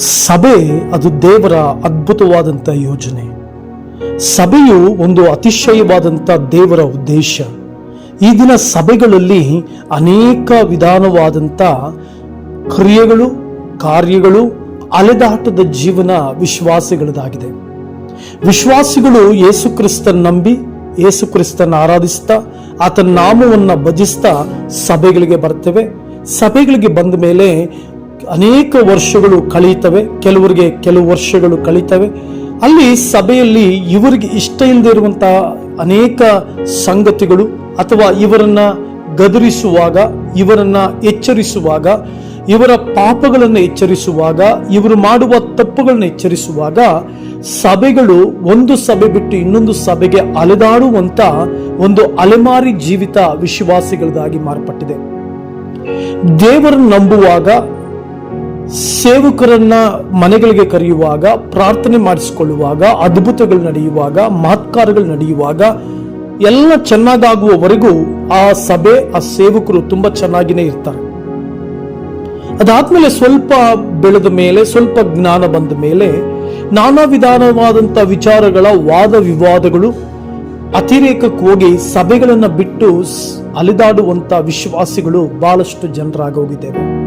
ಸಭೆ ಅದು ದೇವರ ಅದ್ಭುತವಾದಂಥ ಯೋಜನೆ. ಸಭೆಯು ಒಂದು ಅತಿಶಯವಾದಂಥ ದೇವರ ಉದ್ದೇಶ. ಈ ದಿನ ಸಭೆಗಳಲ್ಲಿ ಅನೇಕ ವಿಧಾನವಾದಂಥ ಕ್ರಿಯೆಗಳು, ಕಾರ್ಯಗಳು, ಅಲೆದಾಟದ ಜೀವನ ವಿಶ್ವಾಸಿಗಳದಾಗಿದೆ ವಿಶ್ವಾಸಿಗಳು ಯೇಸು ಕ್ರಿಸ್ತನ್ ನಂಬಿ, ಯೇಸು ಕ್ರಿಸ್ತನ್ ಆರಾಧಿಸ್ತಾ, ಆತನ ನಾಮವನ್ನು ಭಜಿಸ್ತಾ ಸಭೆಗಳಿಗೆ ಬರ್ತೇವೆ. ಸಭೆಗಳಿಗೆ ಬಂದ ಮೇಲೆ ಅನೇಕ ವರ್ಷಗಳು ಕಳೀತವೆ, ಕೆಲವರಿಗೆ ಕೆಲವು ವರ್ಷಗಳು ಕಳೀತವೆ. ಅಲ್ಲಿ ಸಭೆಯಲ್ಲಿ ಇವರಿಗೆ ಇಷ್ಟ ಇಲ್ಲದೆ ಇರುವಂತಹ ಅನೇಕ ಸಂಗತಿಗಳು ಅಥವಾ ಇವರನ್ನ ಗದರಿಸುವಾಗ, ಇವರನ್ನ ಎಚ್ಚರಿಸುವಾಗ, ಇವರ ಪಾಪಗಳನ್ನು ಎಚ್ಚರಿಸುವಾಗ, ಇವರು ಮಾಡುವ ತಪ್ಪುಗಳನ್ನು ಎಚ್ಚರಿಸುವಾಗ ಸಭೆಗಳು ಒಂದು ಸಭೆ ಬಿಟ್ಟು ಇನ್ನೊಂದು ಸಭೆಗೆ ಅಲೆದಾಡುವಂತ ಒಂದು ಅಲೆಮಾರಿ ಜೀವಿತ ವಿಶ್ವಾಸಿಗಳದಾಗಿ ಮಾರ್ಪಟ್ಟಿದೆ. ದೇವರನ್ನು ನಂಬುವಾಗ ಸೇವಕರನ್ನ ಮನೆಗಳಿಗೆ ಕರೆಯುವಾಗ, ಪ್ರಾರ್ಥನೆ ಮಾಡಿಸಿಕೊಳ್ಳುವಾಗ, ಅದ್ಭುತಗಳು ನಡೆಯುವಾಗ, ಮಹತ್ಕಾರಗಳು ನಡೆಯುವಾಗ, ಎಲ್ಲ ಚೆನ್ನಾಗಾಗುವವರೆಗೂ ಆ ಸಭೆ, ಆ ಸೇವಕರು ತುಂಬಾ ಚೆನ್ನಾಗಿನೇ ಇರ್ತಾರೆ. ಅದಾದ್ಮೇಲೆ ಸ್ವಲ್ಪ ಬೆಳೆದ ಮೇಲೆ, ಸ್ವಲ್ಪ ಜ್ಞಾನ ಬಂದ ಮೇಲೆ ನಾನಾ ವಿಧಾನವಾದಂಥ ವಿಚಾರಗಳ ವಾದ ವಿವಾದಗಳು ಅತಿರೇಕಕ್ಕೆ ಹೋಗಿ ಸಭೆಗಳನ್ನ ಬಿಟ್ಟು ಅಲಿದಾಡುವಂತ ವಿಶ್ವಾಸಿಗಳು ಬಹಳಷ್ಟು ಜನರಾಗೋಗಿದ್ದೇವೆ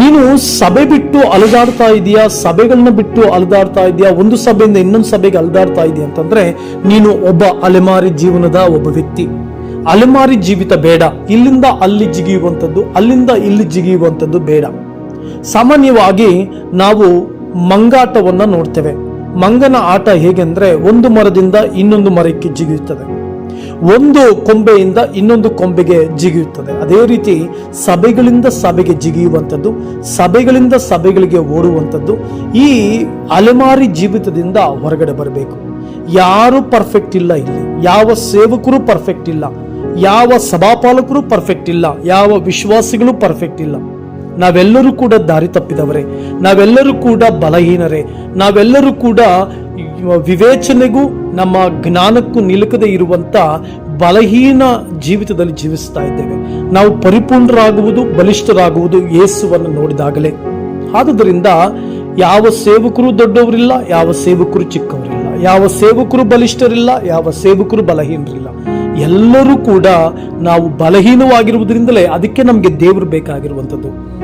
ನೀನು ಸಭೆ ಬಿಟ್ಟು ಅಲೆದಾಡ್ತಾ ಇದೀಯಾ? ಸಭೆಗಳನ್ನ ಬಿಟ್ಟು ಅಲೆದಾಡ್ತಾ ಇದೀಯಾ? ಒಂದು ಸಭೆಯಿಂದ ಇನ್ನೊಂದು ಸಭೆಗೆ ಅಲೆದಾಡ್ತಾ ಇದೆಯಾ ಅಂತಂದ್ರೆ ನೀನು ಒಬ್ಬ ಅಲೆಮಾರಿ ಜೀವನದ ಒಬ್ಬ ವ್ಯಕ್ತಿ. ಅಲೆಮಾರಿ ಜೀವಿತ ಬೇಡ. ಇಲ್ಲಿಂದ ಅಲ್ಲಿ ಜಿಗಿಯುವಂಥದ್ದು, ಅಲ್ಲಿಂದ ಇಲ್ಲಿ ಜಿಗಿಯುವಂಥದ್ದು ಬೇಡ. ಸಾಮಾನ್ಯವಾಗಿ ನಾವು ಮಂಗಾಟವನ್ನ ನೋಡ್ತೇವೆ. ಮಂಗನ ಆಟ ಹೇಗೆಂದ್ರೆ ಒಂದು ಮರದಿಂದ ಇನ್ನೊಂದು ಮರಕ್ಕೆ ಜಿಗಿಯುತ್ತದೆ. ಒಂದು ಕೊಂಬೆಯಿಂದ ಇನ್ನೊಂದು ಕೊಂಬೆಗೆ ಜಿಗಿಯುತ್ತದೆ. ಅದೇ ರೀತಿ ಸಭೆಗಳಿಂದ ಸಭೆಗೆ ಜಿಗಿಯುವಂಥದ್ದು, ಸಭೆಗಳಿಂದ ಸಭೆಗಳಿಗೆ ಓಡುವಂಥದ್ದು, ಈ ಅಲೆಮಾರಿ ಜೀವಿತದಿಂದ ಹೊರಗಡೆ ಬರಬೇಕು. ಯಾರು ಪರ್ಫೆಕ್ಟ್ ಇಲ್ಲ ಇಲ್ಲಿ. ಯಾವ ಸೇವಕರು ಪರ್ಫೆಕ್ಟ್ ಇಲ್ಲ. ಯಾವ ಸಭಾಪಾಲಕರು ಪರ್ಫೆಕ್ಟ್ ಇಲ್ಲ. ಯಾವ ವಿಶ್ವಾಸಿಗಳು ಪರ್ಫೆಕ್ಟ್ ಇಲ್ಲ. ನಾವೆಲ್ಲರೂ ಕೂಡ ದಾರಿ ತಪ್ಪಿದವರೇ. ನಾವೆಲ್ಲರೂ ಕೂಡ ಬಲಹೀನರೇ. ನಾವೆಲ್ಲರೂ ಕೂಡ ವಿವೇಚನೆಗೂ ನಮ್ಮ ಜ್ಞಾನಕ್ಕೂ ನಿಲುಕದೆ ಇರುವಂತ ಬಲಹೀನ ಜೀವಿತದಲ್ಲಿ ಜೀವಿಸ್ತಾ ಇದ್ದೇವೆ. ನಾವು ಪರಿಪೂರ್ಣರಾಗುವುದು, ಬಲಿಷ್ಠರಾಗುವುದು ಯೇಸುವನ್ನು ನೋಡಿದಾಗಲೇ. ಆದುದರಿಂದ ಯಾವ ಸೇವಕರು ದೊಡ್ಡವರಿಲ್ಲ, ಯಾವ ಸೇವಕರು ಚಿಕ್ಕವರಿಲ್ಲ, ಯಾವ ಸೇವಕರು ಬಲಿಷ್ಠರಿಲ್ಲ, ಯಾವ ಸೇವಕರು ಬಲಹೀನರಿಲ್ಲ. ಎಲ್ಲರೂ ಕೂಡ ನಾವು ಬಲಹೀನವಾಗಿರುವುದರಿಂದಲೇ ಅದಕ್ಕೆ ನಮಗೆ ದೇವರು ಬೇಕಾಗಿರುವಂಥದ್ದು.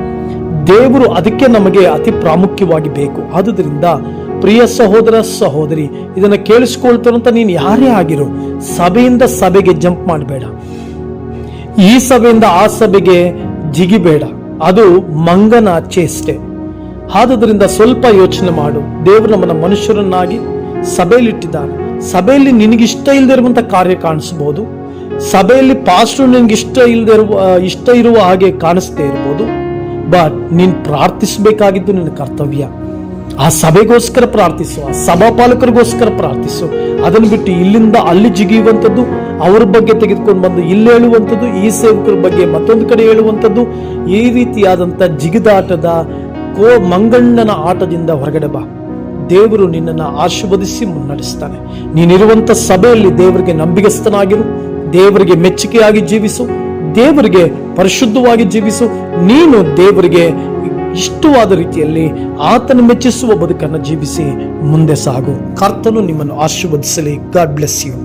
ದೇವರು ಅದಕ್ಕೆ ನಮಗೆ ಅತಿ ಪ್ರಾಮುಖ್ಯವಾಗಿ ಬೇಕು. ಆದುದರಿಂದ ಪ್ರಿಯ ಸಹೋದರ ಸಹೋದರಿ, ಇದನ್ನ ಕೇಳಿಸ್ಕೊಳ್ತಾರಂತ ನೀನು ಯಾರೇ ಆಗಿರೋ, ಸಭೆಯಿಂದ ಸಭೆಗೆ ಜಂಪ್ ಮಾಡಬೇಡ. ಈ ಸಭೆಯಿಂದ ಆ ಸಭೆಗೆ ಜಿಗಿಬೇಡ. ಅದು ಮಂಗನ ಚೇಷ್ಟೆ. ಆದುದರಿಂದ ಸ್ವಲ್ಪ ಯೋಚನೆ ಮಾಡು. ದೇವರು ನಮ್ಮನ್ನ ಮನುಷ್ಯರನ್ನಾಗಿ ಸಭೆಯಲ್ಲಿಟ್ಟಿದ್ದಾನೆ. ಸಭೆಯಲ್ಲಿ ನಿನಗಿಷ್ಟ ಇಲ್ಲದೆ ಇರುವಂತ ಕಾರ್ಯ ಕಾಣಿಸಬಹುದು ಸಭೆಯಲ್ಲಿ ಪಾಸ್ಟರ್ ಇಷ್ಟ ಇಲ್ಲದೆ ಇರುವ ಇಷ್ಟ ಇರುವ ಹಾಗೆ ಕಾಣಿಸ್ತೇ ಇರಬಹುದು ಬಟ್ ನೀನ್ ಪ್ರಾರ್ಥಿಸಬೇಕಾಗಿದ್ದು ನಿನ್ನ ಕರ್ತವ್ಯ. ಆ ಸಭೆಗೋಸ್ಕರ ಪ್ರಾರ್ಥಿಸು, ಆ ಸಭಾಪಾಲಕರಿಗೋಸ್ಕರ ಪ್ರಾರ್ಥಿಸು. ಅದನ್ನು ಬಿಟ್ಟು ಇಲ್ಲಿಂದ ಅಲ್ಲಿ ಜಿಗಿಯುವಂಥದ್ದು, ಅವ್ರ ಬಗ್ಗೆ ತೆಗೆದುಕೊಂಡು ಬಂದು ಇಲ್ಲಿ ಹೇಳುವಂಥದ್ದು, ಈ ಸೇವಕರ ಬಗ್ಗೆ ಮತ್ತೊಂದು ಕಡೆ ಹೇಳುವಂಥದ್ದು, ಈ ರೀತಿಯಾದಂಥ ಜಿಗಿದಾಟದ ಕೋ ಮಂಗಣ್ಣನ ಆಟದಿಂದ ಹೊರಗಡೆ ಬಾ. ದೇವರು ನಿನ್ನನ್ನು ಆಶೀರ್ವದಿಸಿ ಮುನ್ನಡೆಸ್ತಾನೆ. ನೀನಿರುವಂಥ ಸಭೆಯಲ್ಲಿ ದೇವರಿಗೆ ನಂಬಿಗಸ್ತನಾಗಿರು, ದೇವರಿಗೆ ಮೆಚ್ಚುಗೆಯಾಗಿ ಜೀವಿಸು, ದೇವರಿಗೆ ಪರಿಶುದ್ಧವಾಗಿ ಜೀವಿಸು, ನೀನು ದೇವರಿಗೆ ಇಷ್ಟವಾದ ರೀತಿಯಲ್ಲಿ ಆತನ ಮೆಚ್ಚಿಸುವ ಬದುಕನ್ನು ಜೀವಿಸಿ ಮುಂದೆ ಸಾಗು. ಕರ್ತನು ನಿಮ್ಮನ್ನು ಆಶೀರ್ವದಿಸಲಿ. God bless you